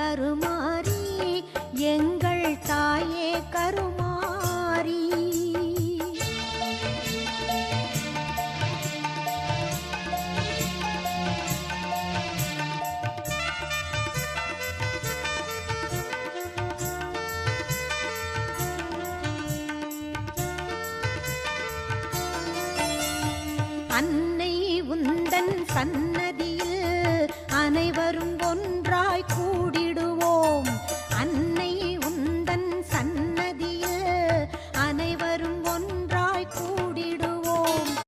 கருமாறி எங்கள் தாயே கருமாறி. அன்னை உந்தன் சன்ன